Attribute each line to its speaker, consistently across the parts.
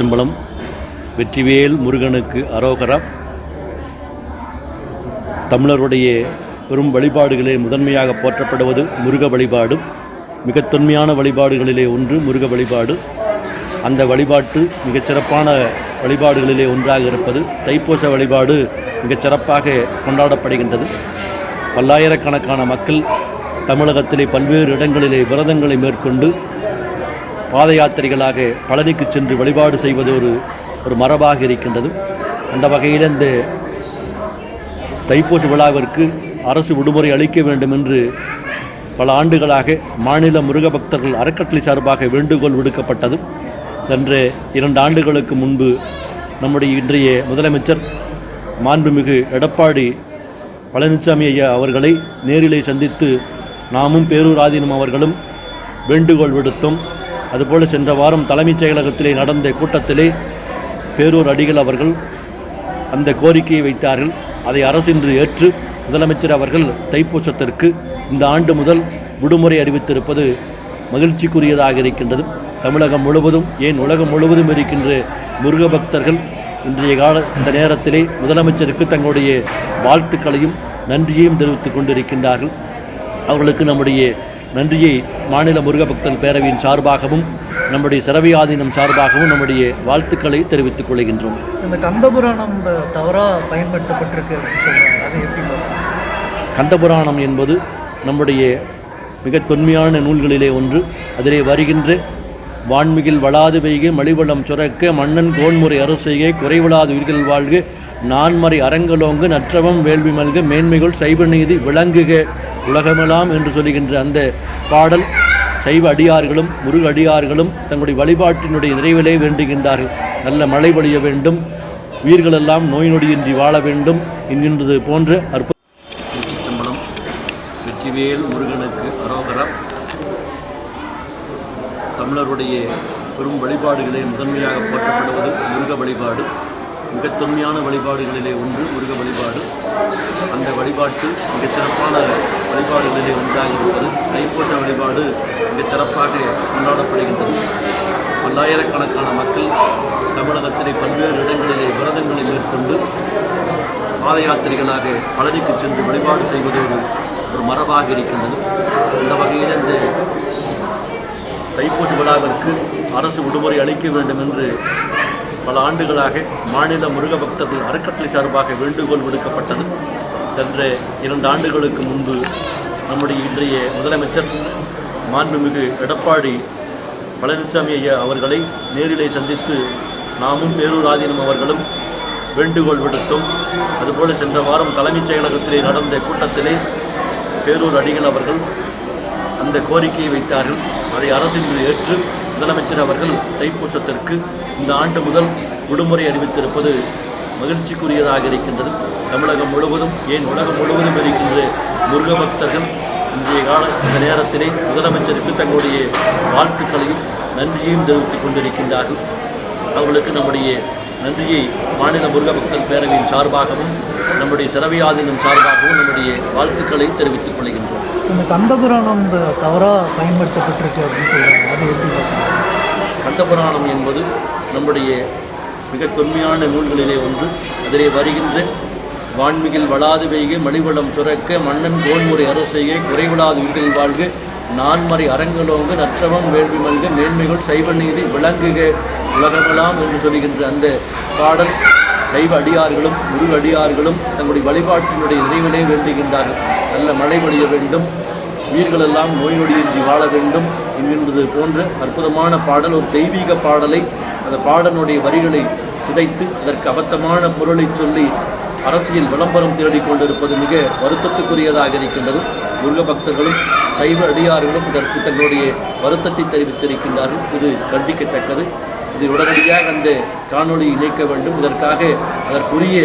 Speaker 1: சிம்பளம் வெற்றிவேல் முருகனுக்கு அரோகரா. தமிழருடைய பெரும் வழிபாடுகளே முதன்மையாக போற்றப்படுவது முருக வழிபாடு. மிக தொன்மையான வழிபாடுகளிலே ஒன்று முருக வழிபாடு. அந்த வழிபாட்டு மிகச்சிறப்பான வழிபாடுகளிலே ஒன்றாக இருப்பது தைப்பூச வழிபாடு மிகச்சிறப்பாக கொண்டாடப்படுகின்றது. பல்லாயிரக்கணக்கான மக்கள் தமிழகத்திலே பல்வேறு இடங்களிலே விரதங்களை மேற்கொண்டு பாத யாத்திரைகளாக பழனிக்கு சென்று வழிபாடு செய்வது ஒரு ஒரு மரபாக இருக்கின்றது. அந்த வகையில் இந்த தைப்பூச விழாவிற்கு அரசு விடுமுறை அளிக்க வேண்டும் என்று பல ஆண்டுகளாக மாநில முருக பக்தர்கள் அறக்கட்டளை சார்பாக வேண்டுகோள் விடுக்கப்பட்டது. சென்ற இரண்டு ஆண்டுகளுக்கு முன்பு நம்முடைய இன்றைய முதலமைச்சர் மாண்புமிகு எடப்பாடி பழனிசாமி ஐயா அவர்களை நேரிலே சந்தித்து நாமும் பேரூர் ஆதீனம் அவர்களும் வேண்டுகோள் விடுத்தோம். அதுபோல் சென்ற வாரம் தலைமைச் செயலகத்திலே நடந்த கூட்டத்திலே பேரூர் அடிகள் அவர்கள் அந்த கோரிக்கையை வைத்தார்கள். அதை அரசு இன்று ஏற்று முதலமைச்சர் அவர்கள் தைப்பூசத்திற்கு இந்த ஆண்டு முதல் விடுமுறை அறிவித்திருப்பது மகிழ்ச்சிக்குரியதாக இருக்கின்றது. தமிழகம் முழுவதும் ஏன் உலகம் முழுவதும் இருக்கின்ற முருக பக்தர்கள் இன்றைய கால இந்த நேரத்திலே முதலமைச்சருக்கு தங்களுடைய வாழ்த்துக்களையும் நன்றியையும் தெரிவித்துக் கொண்டிருக்கின்றார்கள். அவர்களுக்கு நம்முடைய நன்றியை மாநில முருக பக்தர் பேரவையின் சார்பாகவும் நம்முடைய சிறவி ஆதீனம் சார்பாகவும் நம்முடைய வாழ்த்துக்களை தெரிவித்துக் கொள்கின்றோம்.
Speaker 2: இந்த கந்தபுராணம் தவறாக பயன்படுத்தப்பட்டிருக்கு?
Speaker 1: கந்தபுராணம் என்பது நம்முடைய மிக தொன்மையான நூல்களிலே ஒன்று. அதிலே வருகின்ற வான்மிகில் வளாது பெய்க மலிவளம் சுரக்க மன்னன் கோன்முறை அரசெய்க குறைவிலாது உயிர்கள் வாழ்க நான்மறை அரங்கலோங்கு நற்றவம் வேள்வி மல்க மேன்மைகள் சைவ நீதி விளங்குக உலகமெல்லாம் என்று சொல்லுகின்ற அந்த பாடல் சைவ அடியார்களும் முருக அடியார்களும் தங்களுடைய வழிபாட்டினுடைய நிறைவிலே வேண்டுகின்றார்கள். நல்ல மழை பொழிய வேண்டும் உயிர்களெல்லாம் நோய் நொடியின்றி வாழ வேண்டும் என்கின்றது போன்ற அற்புதம் வெற்றிவேல் முருகனுக்கு அரோகரம். தமிழருடைய பெரும் வழிபாடுகளை முதன்மையாக போற்றப்படுவது முருக வழிபாடு. மிகத் தொன்மையான வழிபாடுகளிலே ஒன்று முருக வழிபாடு. அந்த வழிபாட்டு மிகச் சிறப்பான வழிபாடுகளிலே ஒன்றாக இருப்பது தைப்பூச வழிபாடு மிகச் சிறப்பாக கொண்டாடப்படுகின்றது. பல்லாயிரக்கணக்கான மக்கள் தமிழகத்திலே பல்வேறு இடங்களிலே விரதங்களை மேற்கொண்டு பாத யாத்திரைகளாக பழனிக்கு சென்று வழிபாடு செய்வது ஒரு ஒரு மரபாக இருக்கின்றது. அந்த வகையில் இந்த தைப்பூச விழாவிற்கு அரசு விடுமுறை அளிக்க வேண்டும் என்று பல ஆண்டுகளாக மாநில முருக பக்தர்கள் அறக்கட்டளை சார்பாக வேண்டுகோள் விடுக்கப்பட்டது. சென்ற இரண்டு ஆண்டுகளுக்கு முன்பு நம்முடைய இன்றைய முதலமைச்சர் மாண்புமிகு எடப்பாடி பழனிசாமி ஐயா அவர்களை நேரிலே சந்தித்து நாமும் பேரூர் ஆதீனம் அவர்களும் வேண்டுகோள் விடுத்தோம். அதுபோல சென்ற வாரம் தலைமைச் செயலகத்திலே நடந்த கூட்டத்திலே பேரூர் அடிகள் அவர்கள் அந்த கோரிக்கையை வைத்தார்கள். அதை அரசின் ஏற்று முதலமைச்சர் அவர்கள் தைப்பூசத்திற்கு இந்த ஆண்டு முதல் விடுமுறை அறிவித்திருப்பது மகிழ்ச்சிக்குரியதாக இருக்கின்றது. தமிழகம் முழுவதும் ஏன் உலகம் முழுவதும் இருக்கின்ற முருக பக்தர்கள் இன்றைய கால இந்த நேரத்திலே முதலமைச்சருக்கு தங்களுடைய வாழ்த்துக்களையும் நன்றியையும் தெரிவித்துக் கொண்டிருக்கின்றார்கள். அவர்களுக்கு நம்முடைய நன்றியை மாநில முருக பக்தர் பேரவையின் சார்பாகவும் நம்முடைய சிறவி ஆதீனம் சார்பாகவும் நம்முடைய வாழ்த்துக்களை தெரிவித்துக் கொள்கின்றோம்.
Speaker 2: இந்த கந்தபுராணம் தவறாக பயன்படுத்தப்பட்டிருக்கு அப்படின்னு சொல்கிறாங்க
Speaker 1: கந்தபுராணம் என்பது நம்முடைய மிக தொன்மையான நூல்களிலே ஒன்று. அதிலே வருகின்ற வான்மிகில் வளாது பெய்க மலிவளம் சுரக்க மன்னன் கோன்முறை அரசெய்க குறைவிழாது உயிர்கள் வாழ்க நான்மறை அரங்கலோங்க நற்றவம் வேள்வி மல்க மேன்மைகள் சைவ நீதி விளங்குக உலகமெல்லாம் என்று சொல்லுகின்ற அந்த பாடல் சைவ அடியார்களும் முருகடியார்களும் தங்களுடைய வழிபாட்டினுடைய நிறைவிலே வேண்டுகின்றார்கள். நல்ல மழை பொழிய வேண்டும். உயிர்களெல்லாம் நோய் நொடியின்றி வாழ வேண்டும் என்கின்றது போன்ற அற்புதமான பாடல் ஒரு தெய்வீக பாடலை அந்த பாடலுடைய வரிகளை சிதைத்து அதற்கு அபத்தமான பொருளை சொல்லி அரசியல் விளம்பரம் தேடிக் கொண்டிருப்பது மிக வருத்தத்துக்குரியதாக இருக்கின்றது. முருக பக்தர்களும் சைவ அடியார்களும் இதற்கு தங்களுடைய வருத்தத்தை தெரிவித்திருக்கின்றார்கள். இது கண்டிக்கத்தக்கது. இது உடனடியாக அந்த காணொளியை இணைக்க வேண்டும். இதற்காக அதற்குரிய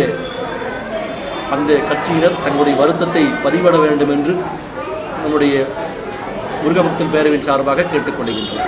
Speaker 1: அந்த கட்சியினர் தங்களுடைய வருத்தத்தை பதிவிட வேண்டும் என்று நம்முடைய முருகபக்தன் பேரவையின் சார்பாக கேட்டுக்கொள்கின்றோம்.